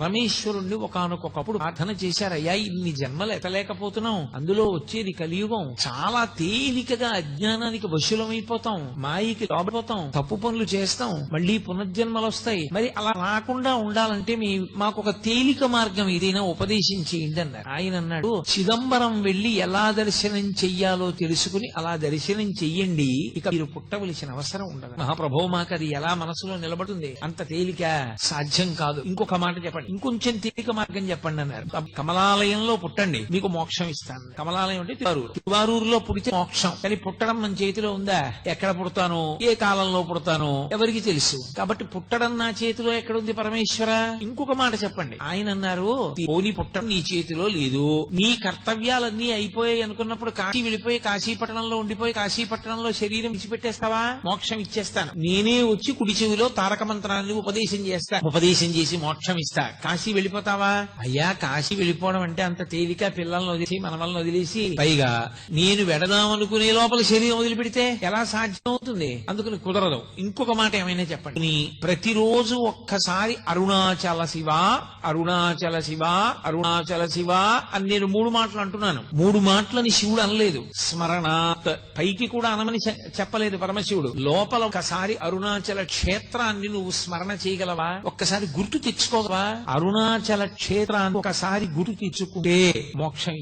పరమేశ్వరుణ్ణి ఒకనకొకప్పుడు ప్రార్థన చేశారయ్యా ఇన్ని జన్మలు ఎత్తలేకపోతున్నాం. అందులో వచ్చేది కలియుగం. చాలా తేలికగా అజ్ఞానానికి వశులమైపోతాం. మాయకి లోబడిపోతాం. తప్పు పనులు చేస్తాం. మళ్ళీ పునర్జన్మలు వస్తాయి. మరి అలా రాకుండా ఉండాలంటే మీ మాకు ఒక తేలిక మార్గం ఏదైనా ఉపదేశం చేయండి అన్నారు. ఆయన అన్నాడు చిదంబరం వెళ్ళి ఎలా దర్శనం చెయ్యాలో తెలుసుకుని అలా దర్శనం చెయ్యండి. ఇక మీరు పుట్టవలసిన అవసరం ఉండదు. మహాప్రభో మాకు అది ఎలా మనసులో నిలబడుతుంది? అంత తేలిక సాధ్యం కాదు. ఇంకొక మాట చెప్పండి. ఇంకొంచెం తేలిక మార్గం చెప్పండి అన్నారు. కమలాలయంలో పుట్టండి. మీకు మోక్షం ఇస్తాను. కమలాలయం అంటే తిరువారూరు. తిరువారూరులో పుడితే మోక్షం. కానీ పుట్టడం మన చేతిలో ఉందా? ఎక్కడ పుడతాను? ఏ కాలంలో పుడతాను? ఎవరికి తెలుసు? కాబట్టి పుట్టడం నా చేతిలో ఎక్కడుంది పరమేశ్వర? ఇంకొక మాట చెప్పండి. ఆయన అన్నారు పోని పుట్టడం నీ చేతిలో లేదు. నీ కర్తవ్యాలన్నీ అయిపోయాయి అనుకున్నప్పుడు కాశీ వెళ్ళిపోయి కాశీపట్నంలో ఉండిపోయి కాశీపట్నంలో శరీరం విడిచిపెట్టేస్తావా? మోక్షం ఇచ్చేస్తాను. నేనే వచ్చి కుడి చెవిలో తారక మంత్రాన్ని ఉపదేశం చేస్తా. ఉపదేశం చేసి మోక్షం ఇస్తా. కాశీ వెళ్ళిపోతావా? అయ్యా కాశీ వెళ్ళిపోవడం అంటే అంత తేలిక పిల్లల్ని వదిలేసి మనవల్ని వదిలేసి. పైగా నేను వెడదామనుకునే లోపల శరీరం వదిలిపెడితే ఎలా సాధ్యం అవుతుంది అందుకని కుదరదు. ఇంకొక మాట ఏమైనా చెప్పండి. ప్రతిరోజు ఒక్కసారి అరుణాచల శివ అరుణాచల శివ అరుణాచల శివ అని నేను మూడు మాటలు అంటున్నాను. మూడు మాటలని శివుడు అనలేదు. స్మరణాత్ పైకి కూడా అనమని చెప్పలేదు పరమశివుడు. లోపల ఒకసారి అరుణాచల క్షేత్రాన్ని నువ్వు స్మరణ చేయగలవా? ఒక్కసారి గుర్తు తెచ్చుకోగలవా? అరుణాచల క్షేత్రాన్ని ఒకసారి గుర్తు తెచ్చుకుంటే మోక్షం